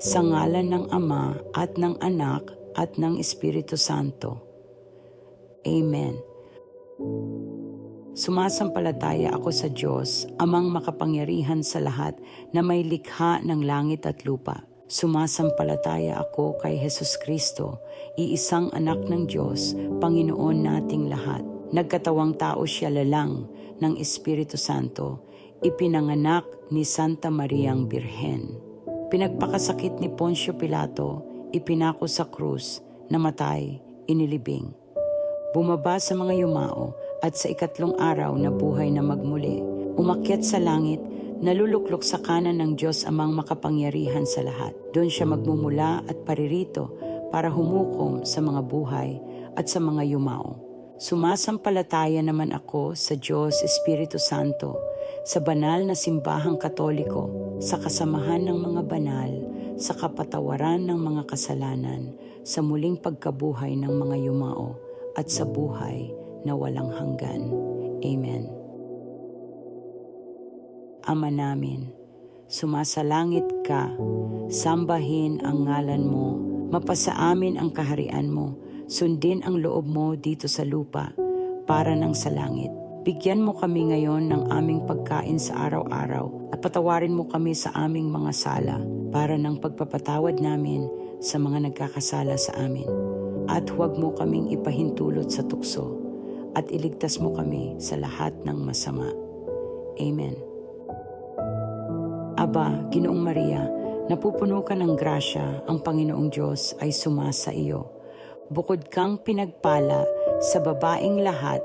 Sa ngalan ng Ama at ng Anak at ng Espiritu Santo. Amen. Sumasampalataya ako sa Diyos, amang makapangyarihan sa lahat na may likha ng langit at lupa. Sumasampalataya ako kay Jesus Kristo, iisang anak ng Diyos, Panginoon nating lahat. Nagkatawang tao siya lalang ng Espiritu Santo, ipinanganak ni Santa Mariang Birhen. Pinagpakasakit ni Poncio Pilato, ipinako sa krus, namatay, inilibing. Bumaba sa mga yumao at sa ikatlong araw na buhay na magmuli. Umakyat sa langit, naluluklok sa kanan ng Diyos amang makapangyarihan sa lahat. Doon siya magmumula at paririto para humukom sa mga buhay at sa mga yumao. Sumasampalataya naman ako sa Diyos Espiritu Santo, sa banal na simbahang katoliko, sa kasamahan ng mga banal, sa kapatawaran ng mga kasalanan, sa muling pagkabuhay ng mga yumao, at sa buhay na walang hanggan. Amen. Ama namin, sumasalangit ka, sambahin ang ngalan mo, mapasa amin ang kaharian mo, sundin ang loob mo dito sa lupa, para ng sa langit. Bigyan mo kami ngayon ng aming pagkain sa araw-araw at patawarin mo kami sa aming mga sala para ng pagpapatawad namin sa mga nagkakasala sa amin. At huwag mo kaming ipahintulot sa tukso at iligtas mo kami sa lahat ng masama. Amen. Aba, Ginoong Maria, napupuno ka ng grasya, ang Panginoong Diyos ay sumasa iyo. Bukod kang pinagpala sa babaing lahat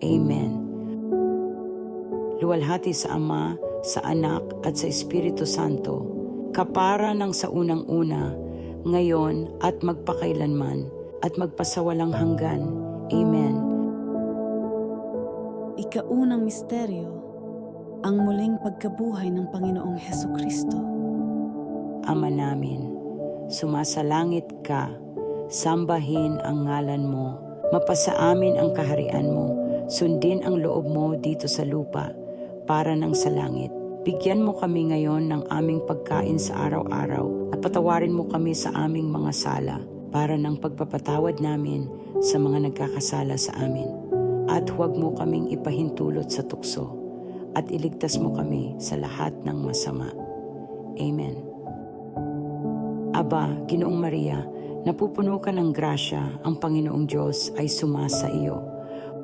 Amen. Luwalhati sa Ama, sa Anak at sa Espiritu Santo, kapara ng sa unang-una, ngayon at magpakailanman, at magpasawalang hanggan. Amen. Ikaunang misteryo, ang muling pagkabuhay ng Panginoong Heso Kristo. Ama namin, sumasalangit ka, sambahin ang ngalan mo, mapasa amin ang kaharian mo, sundin ang loob mo dito sa lupa, para ng sa langit. Bigyan mo kami ngayon ng aming pagkain sa araw-araw at patawarin mo kami sa aming mga sala para ng pagpapatawad namin sa mga nagkakasala sa amin. At huwag mo kaming ipahintulot sa tukso at iligtas mo kami sa lahat ng masama. Amen. Aba, Ginoong Maria, napupuno ka ng grasya, ang Panginoong Diyos ay sumasa iyo.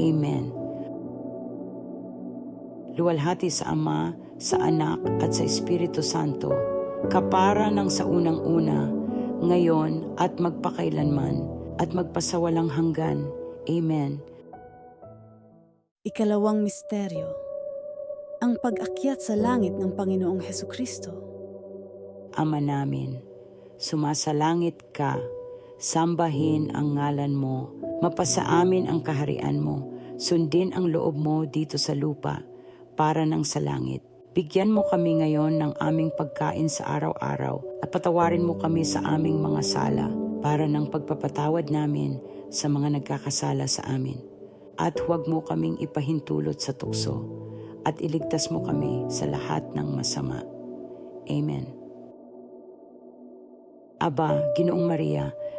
Amen. Luwalhati sa Ama, sa Anak at sa Espiritu Santo, kapara ng sa unang-una, ngayon at magpakailanman, at magpasawalang hanggan. Amen. Ikalawang misteryo, ang pag-akyat sa langit ng Panginoong Heso Kristo. Ama namin, sumasalangit ka, sambahin ang ngalan mo, mapasa amin ang kaharian mo, sundin ang loob mo dito sa lupa, para ng sa langit. Bigyan mo kami ngayon ng aming pagkain sa araw-araw at patawarin mo kami sa aming mga sala para ng pagpapatawad namin sa mga nagkakasala sa amin. At huwag mo kaming ipahintulot sa tukso at iligtas mo kami sa lahat ng masama. Amen. Aba, Ginoong Maria,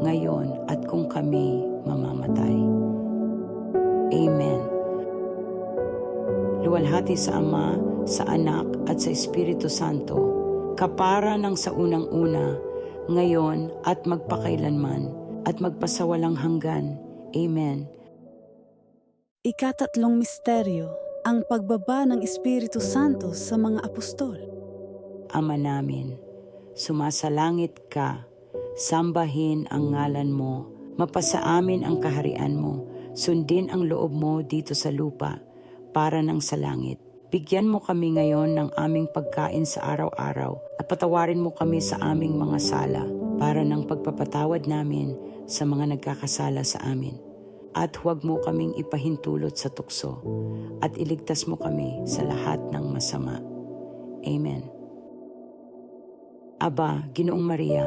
ngayon at kung kami mamamatay. Amen. Luwalhati sa Ama, sa Anak at sa Espiritu Santo, kapara ng sa unang-una, ngayon at magpakailanman, at magpasawalang hanggan. Amen. Ikatatlong misteryo, ang pagbaba ng Espiritu Santo sa mga apostol. Ama namin, sumasalangit ka, sambahin ang ngalan mo, mapasa amin ang kaharian mo, sundin ang loob mo dito sa lupa, para ng sa langit. Bigyan mo kami ngayon ng aming pagkain sa araw-araw at patawarin mo kami sa aming mga sala para ng pagpapatawad namin sa mga nagkakasala sa amin. At huwag mo kaming ipahintulot sa tukso at iligtas mo kami sa lahat ng masama. Amen. Aba, Ginoong Maria,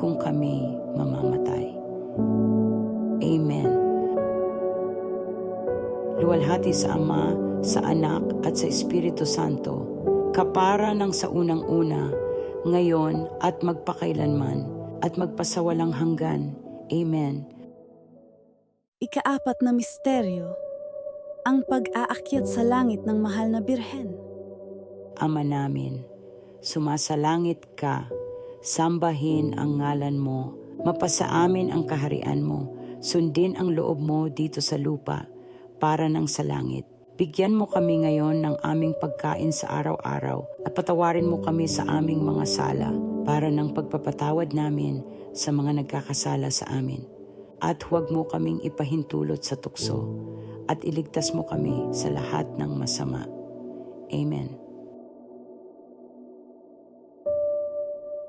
kung kami mamamatay. Amen. Luwalhati sa Ama, sa Anak at sa Espiritu Santo, kapara ng sa unang-una, ngayon at magpakailanman, at magpasawalang hanggan. Amen. Ikaapat na misteryo, ang pag-aakyat sa langit ng mahal na birhen. Ama namin, sumasalangit ka, sambahin ang ngalan mo, mapasa amin ang kaharian mo, sundin ang loob mo dito sa lupa, para ng sa langit. Bigyan mo kami ngayon ng aming pagkain sa araw-araw at patawarin mo kami sa aming mga sala para ng pagpapatawad namin sa mga nagkakasala sa amin. At huwag mo kaming ipahintulot sa tukso at iligtas mo kami sa lahat ng masama. Amen.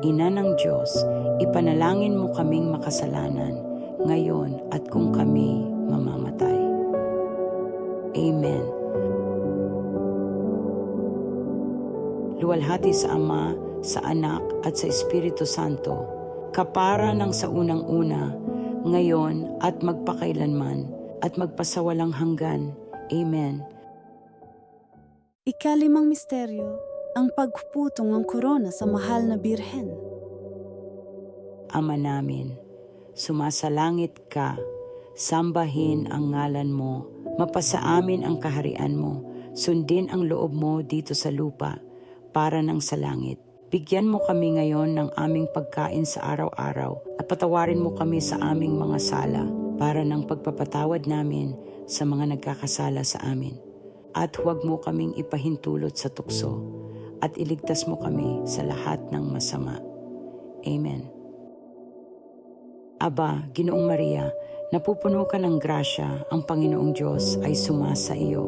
Ina ng Diyos, ipanalangin mo kaming makasalanan, ngayon at kung kami mamamatay. Amen. Luwalhati sa Ama, sa Anak at sa Espiritu Santo, kapara ng sa unang-una, ngayon at magpakailanman, at magpasawalang hanggan. Amen. Ikalimang misteryo, ang pagpuputong ng korona sa mahal na birhen. Ama namin, sumasalangit ka, sambahin ang ngalan mo, mapasa amin ang kaharian mo, sundin ang loob mo dito sa lupa, para ng sa langit. Bigyan mo kami ngayon ng aming pagkain sa araw-araw at patawarin mo kami sa aming mga sala para ng pagpapatawad namin sa mga nagkakasala sa amin. At huwag mo kaming ipahintulot sa tukso at iligtas mo kami sa lahat ng masama. Amen. Aba, Ginoong Maria, napupuno ka ng grasya, ang Panginoong Diyos ay sumasa iyo.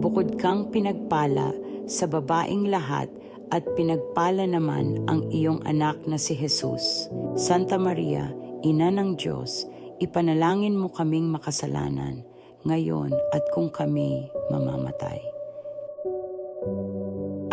Bukod kang pinagpala sa babaing lahat at pinagpala naman ang iyong anak na si Jesus. Santa Maria, Ina ng Diyos, ipanalangin mo kaming makasalanan, ngayon at kung kami mamamatay.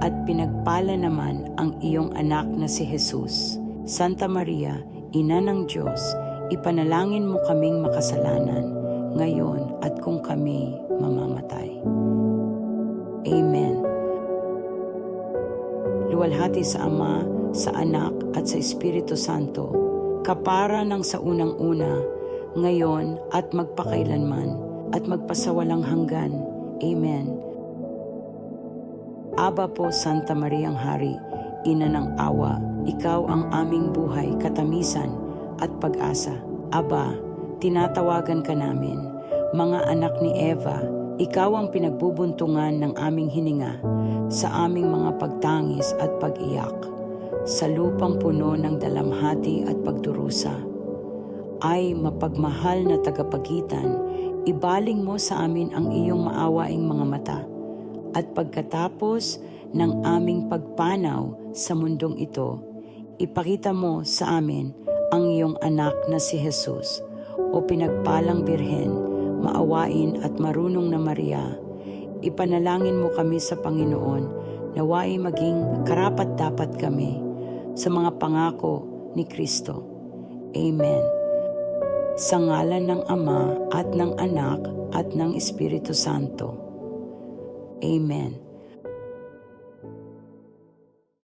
at pinagpala naman ang iyong anak na si Jesus. Santa Maria, Ina ng Diyos, ipanalangin mo kaming makasalanan, ngayon at kung kami mamamatay. Amen. Luwalhati sa Ama, sa Anak at sa Espiritu Santo, kapara ng sa unang-una, ngayon at magpakailanman, at magpasawalang hanggan. Amen. Aba po Santa Mariang Hari, Ina ng Awa, Ikaw ang aming buhay, katamisan at pag-asa. Aba, tinatawagan ka namin, mga anak ni Eva, Ikaw ang pinagbubuntungan ng aming hininga sa aming mga pagtangis at pag-iyak, sa lupang puno ng dalamhati at pagdurusa. Ay mapagmahal na tagapagitan, ibaling mo sa amin ang iyong maawaing mga mata at pagkatapos ng aming pagpanaw sa mundong ito, ipakita mo sa amin ang iyong anak na si Jesus o pinagpalang birhen, maawain at marunong na Maria. Ipanalangin mo kami sa Panginoon naway maging karapat dapat kami sa mga pangako ni Kristo. Amen. Sa ngalan ng Ama at ng Anak at ng Espiritu Santo. Amen.